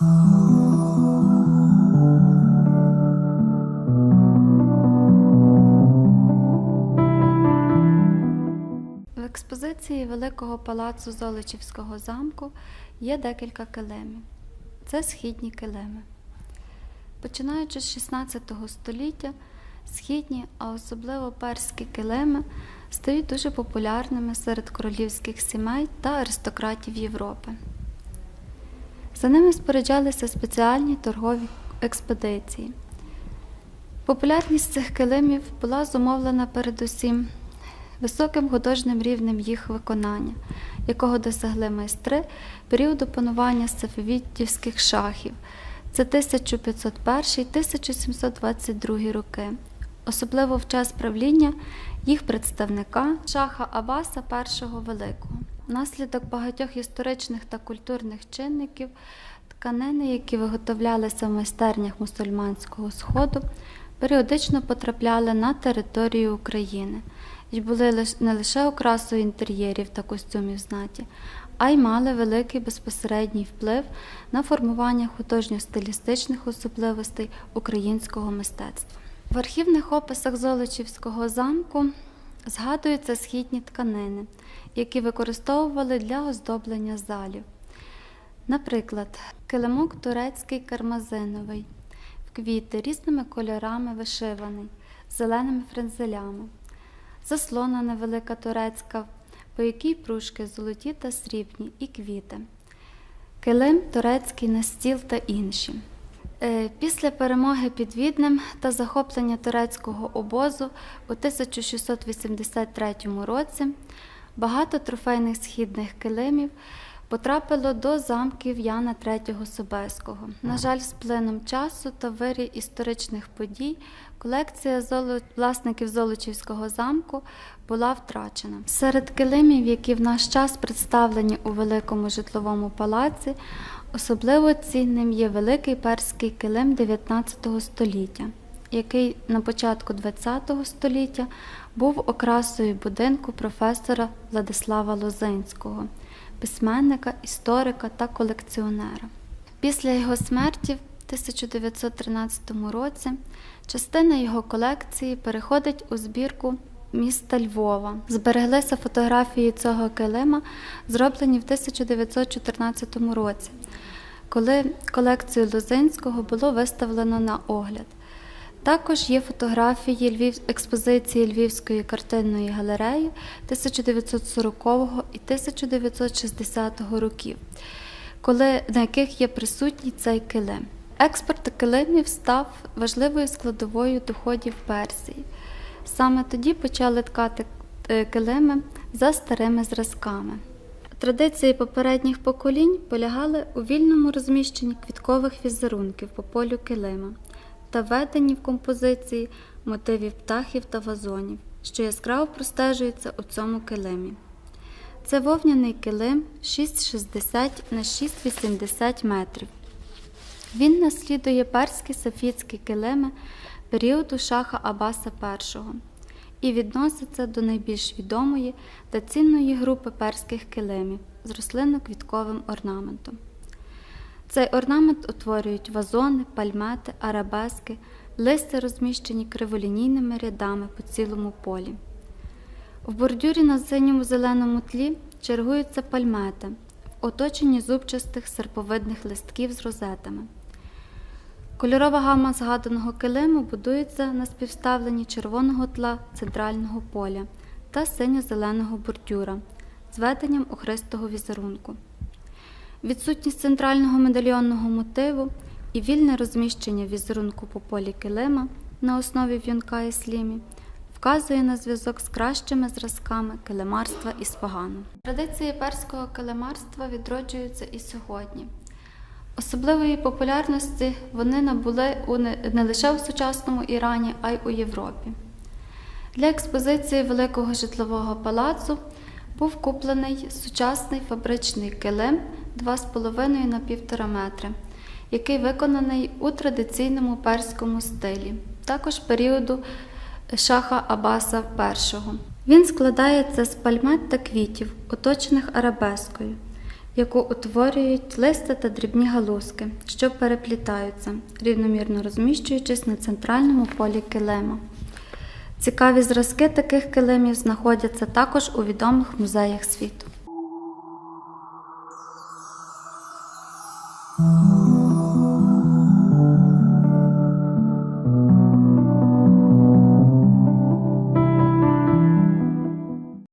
В експозиції Великого палацу Золочівського замку є декілька килимів. Це східні килими. Починаючи з 16 століття, східні, а особливо перські килими, стають дуже популярними серед королівських сімей та аристократів Європи. За ними споряджалися спеціальні торгові експедиції. Популярність цих килимів була зумовлена передусім високим художнім рівнем їх виконання, якого досягли майстри періоду панування сафевіддівських шахів. Це 1501-1722 роки, особливо в час правління їх представника шаха Абаса І Великого. Внаслідок багатьох історичних та культурних чинників тканини, які виготовлялися в майстернях мусульманського сходу, періодично потрапляли на територію України і були не лише окрасою інтер'єрів та костюмів знаті, а й мали великий безпосередній вплив на формування художньо-стилістичних особливостей українського мистецтва. В архівних описах Золочівського замку згадуються східні тканини, які використовували для оздоблення залів. Наприклад, килимок турецький кармазиновий, в квіти різними кольорами вишиваний, зеленими френзелями, заслона невелика турецька, по якій пружки золоті та срібні і квіти, килим турецький на стіл та інші. Е, Після перемоги під Віднем та захоплення турецького обозу у 1683 році багато трофейних східних килимів потрапило до замків Яна III Собеського. На жаль, з плином часу та вирі історичних подій колекція золо- власників Золочівського замку була втрачена. Серед килимів, які в наш час представлені у великому житловому палаці, особливо цінним є великий перський килим 19 століття, який на початку ХХ століття був окрасою будинку професора Владислава Лозинського, письменника, історика та колекціонера. Після його смерті в 1913 році частина його колекції переходить у збірку міста Львова. Збереглися фотографії цього килима, зроблені в 1914 році, коли колекцію Лозинського було виставлено на огляд. Також є фотографії Львів... експозиції Львівської картинної галереї 1940 і 1960 років, коли, на яких є присутній цей килим. Експорт килимів став важливою складовою доходів Персії. Саме тоді почали ткати е, килими за старими зразками. Традиції попередніх поколінь полягали у вільному розміщенні квіткових візерунків по полю килима та введенні в композиції мотивів птахів та вазонів, що яскраво простежуються у цьому килимі. Це вовняний килим 6,60 на 6,80 метрів. Він наслідує перські сафітські килими періоду шаха Абаса І і відноситься до найбільш відомої та цінної групи перських килимів з рослинно-квітковим орнаментом. Цей орнамент утворюють вазони, пальмети, арабески, листя розміщені криволінійними рядами по цілому полі. В бордюрі на синьому зеленому тлі чергуються пальмети, в оточенні зубчастих серповидних листків з розетами. Кольорова гама згаданого килиму будується на співставленні червоного тла центрального поля та синьо-зеленого бордюра з веденням охристого візерунку. Відсутність центрального медальйонного мотиву і вільне розміщення візерунку по полі килима на основі в'юнка і слімі вказує на зв'язок з кращими зразками килимарства і спагану. Традиції перського килимарства відроджуються і сьогодні. Особливої популярності вони набули не лише у сучасному Ірані, а й у Європі. Для експозиції Великого житлового палацу був куплений сучасний фабричний килим 2,5 на 1,5 метри, який виконаний у традиційному перському стилі, також періоду шаха Абаса І. Він складається з пальмет та квітів, оточених арабескою, яку утворюють листя та дрібні галузки, що переплітаються, рівномірно розміщуючись на центральному полі килима. Цікаві зразки таких килимів знаходяться також у відомих музеях світу. Oh.